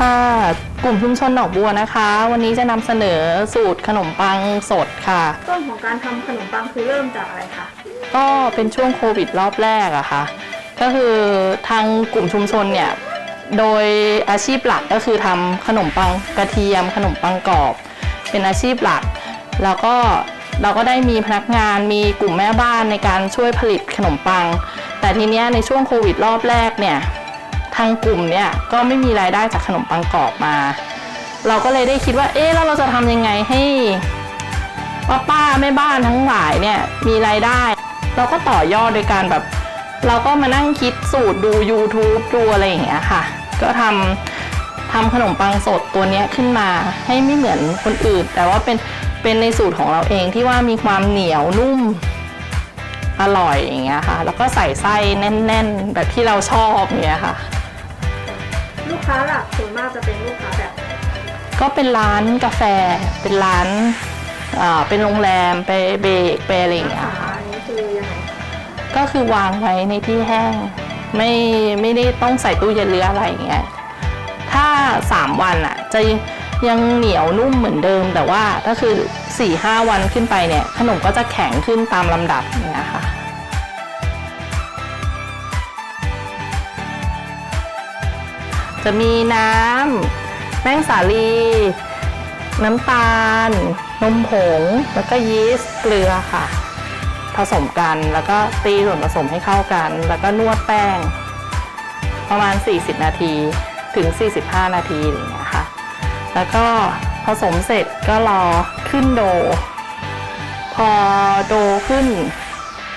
ค่ะ กลุ่มชุมชนหนองบัวนะคะ วันนี้จะนำเสนอสูตรขนมปังสดค่ะ ต้นของการทำขนมปังคือเริ่มจากอะไรคะ ก็เป็นช่วงโควิดรอบแรกอะค่ะ ก็คือทางกลุ่มชุมชนเนี่ย โดยอาชีพหลักก็คือทำขนมปังกระเทียม ขนมปังกรอบ เป็นอาชีพหลัก แล้วก็เราก็ได้มีพนักงานมีกลุ่มแม่บ้านในการช่วยผลิตขนมปัง แต่ทีเนี้ยในช่วงโควิดรอบแรกเนี่ย ทางกลุ่มเนี่ยก็ไม่มีรายได้จากขนมปังกรอบมา เราก็เลยได้คิดว่า เอ๊ะแล้วเราจะทำยังไงให้ป้าป้าแม่บ้านทั้งหลายเนี่ยมีรายได้ เราก็ต่อยอดโดยการแบบ เราก็มานั่งคิดสูตรดู YouTube ดูอะไรอย่างเงี้ยค่ะ ก็ทำทำขนมปังสดตัวเนี้ยขึ้นมาให้ไม่เหมือนคนอื่น แต่ว่าเป็นเป็นในสูตรของเราเองที่ว่ามีความเหนียวนุ่มอร่อยอย่างเงี้ยค่ะ แล้วก็ใส่ไส้แน่น ๆ แบบที่เราชอบอย่างเงี้ยค่ะ ค้าหลักส่วนมากจะเป็นลูกค้าแบบก็เป็นร้านกาแฟ เป็นร้านอ่าเป็นโรงแรมไปเบรกไปอะไรอย่างเงี้ยขาค่ะ อันนี้คือยังไงคะก็คือวางไว้ในที่แห้ง ไม่ไม่ได้ต้องใส่ตู้เย็นหรืออะไรอย่างเงี้ยถ้า 3 วันอะจะยังเหนียวนุ่มเหมือนเดิม แต่ว่าถ้าคือ4-5วันขึ้นไปเนี่ย ขนมก็จะแข็งขึ้นตามลำดับอย่างเงี้ยค่ะ จะมีน้ำแป้งสาลี น้ำตาล นมผง แล้วก็ยีสต์เกลือค่ะ ผสมกันแล้วก็ตีส่วนผสมให้เข้ากัน แล้วก็นวดแป้ง ประมาณ 40 นาทีถึง 45 นาทีอย่างเงี้ยค่ะ แล้วก็ผสมเสร็จก็รอขึ้นโด พอโดขึ้น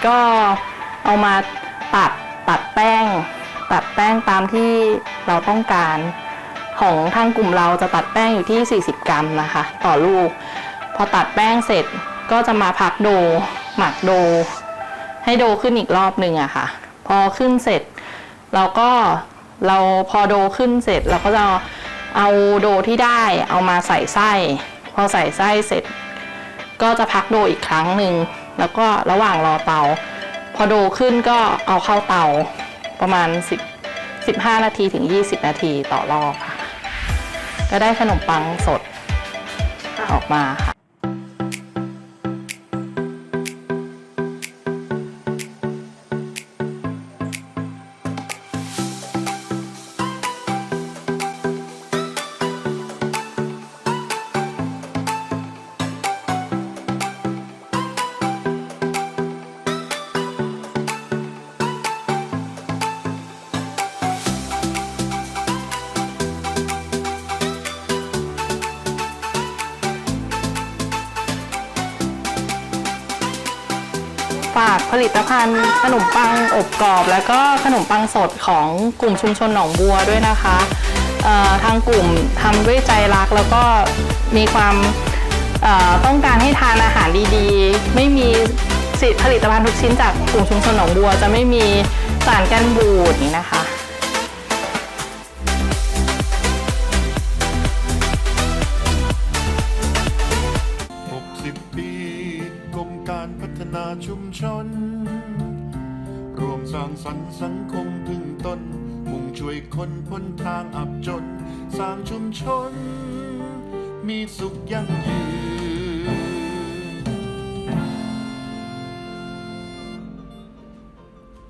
ก็เอามาตัดตัดแป้ง ตัดแป้งตามที่เราต้องการ ของทางกลุ่มเราจะตัดแป้งอยู่ที่ 40 กรัมนะคะ ต่อลูก พอตัดแป้งเสร็จก็จะมาพักโด หมักโด ให้โดขึ้นอีกรอบหนึ่งอะค่ะ พอขึ้นเสร็จ เราก็เราพอโดขึ้นเสร็จเราก็จะเอาโดที่ได้เอามาใส่ไส้ พอใส่ไส้เสร็จ ก็จะพักโดอีกครั้งหนึ่งแล้วก็ระหว่างรอเตา พอโดขึ้นก็เอาเข้าเตา ประมาณ 10 15 นาทีถึง 20 นาทีต่อรอบค่ะ ก็ได้ขนมปังสดออกมาค่ะ ฝากผลิตภัณฑ์ ขนมปังอบกรอบ และก็ขนมปังสดของกลุ่มชุมชนหนองบัวด้วยนะคะทางกลุ่มทำด้วยใจรักแล้วก็มีความต้องการให้ทานอาหารดีๆ ไม่มีสิผลิตภัณฑ์ทุกชิ้นจากกลุ่มชุมชนหนองบัว จะไม่มีสารกันบูดนี้นะคะ ชน รวมสร้างสรรค์สังคมพึ่งตน มุ่งช่วยคนพ้นทางอับจน สร้างชุมชน มีสุขยั่งยืน